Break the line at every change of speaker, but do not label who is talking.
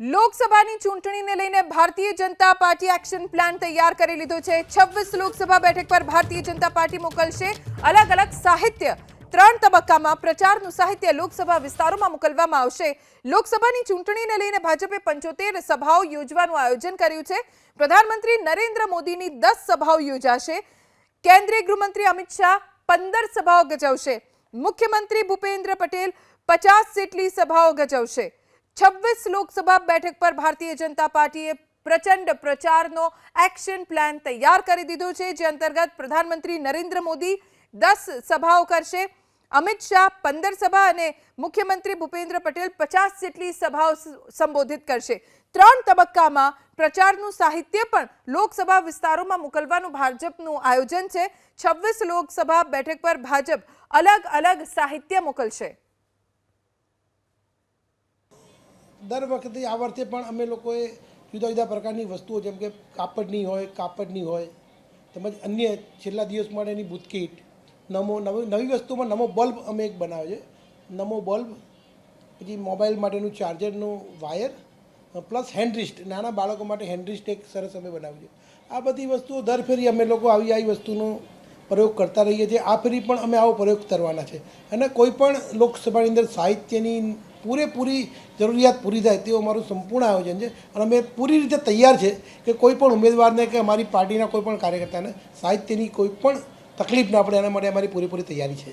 લોકસભાની ચૂંટણીને લઈને Bharatiya Janata party action plan તૈયાર કરી લીધો છે. છવ્વીસ લોકસભા બેઠક પર ભારતીય જનતા પાર્ટી મોકલશે. અલગ અલગ સાહિત્ય ત્રણ તબક્કામાં પ્રચારનું સાહિત્ય લોકસભા વિસ્તારોમાં મોકલવામાં આવશે. લોકસભાની ચૂંટણીને લઈને ભાજપે પંચોતેર સભાઓ યોજવાનું આયોજન કર્યું છે. પ્રધાનમંત્રી નરેન્દ્ર મોદીની દસ સભાઓ યોજાશે. કેન્દ્રીય ગૃહમંત્રી અમિત શાહ પંદર સભાઓ ગજવશે. મુખ્યમંત્રી ભૂપેન્દ્ર પટેલ પચાસ જેટલી સભાઓ ગજવશે. છવ્વીસ લોકસભા બેઠક પર ભારતીય જનતા પાર્ટીએ પ્રચંડ પ્રચારનો એક્શન પ્લાન તૈયાર કરી દીધો છે, જે અંતર્ગત પ્રધાનમંત્રી નરેન્દ્ર મોદી દસ સભાઓ કરશે. અમિત શાહ પંદર સભા અને મુખ્યમંત્રી ભૂપેન્દ્ર પટેલ પચાસ જેટલી સભાઓ સંબોધિત કરશે. ત્રણ તબક્કામાં પ્રચારનું સાહિત્ય પણ લોકસભા વિસ્તારોમાં મોકલવાનું ભાજપનું આયોજન છે. છવ્વીસ લોકસભા બેઠક પર ભાજપ અલગ અલગ સાહિત્ય મોકલશે.
દર વખતે આ વર્ષે પણ અમે લોકોએ જુદા જુદા પ્રકારની વસ્તુઓ, જેમ કે કાપડની હોય કાપડની હોય, તેમજ અન્ય છેલ્લા દિવસ માટેની બુટકીટ, નમો, નવી નવી વસ્તુમાં નમો બલ્બ અમે એક બનાવ્યો છે. નમો બલ્બ, પછી મોબાઈલ માટેનું ચાર્જરનું વાયર, પ્લસ હેન્ડરિસ્ટ, નાના બાળકો માટે હેન્ડરિસ્ટ એક સરસ અમે બનાવ્યું છે. આ બધી વસ્તુઓ દર ફેરી અમે લોકો આવી આવી વસ્તુનો પ્રયોગ કરતા રહીએ છીએ. આ ફેરી પણ અમે આવો પ્રયોગ કરવાના છે. અને કોઈ પણ લોકસભાની અંદર સાહિત્યની પૂરેપૂરી જરૂરિયાત પૂરી થાય તેવું અમારું સંપૂર્ણ આયોજન છે. અને અમે પૂરી રીતે તૈયાર છે કે કોઈ પણ ઉમેદવારને કે અમારી પાર્ટીના કોઈ પણ કાર્યકર્તાને સાહિત્યની કોઈ પણ તકલીફ ના પડે એના માટે અમારી પૂરેપૂરી તૈયારી છે.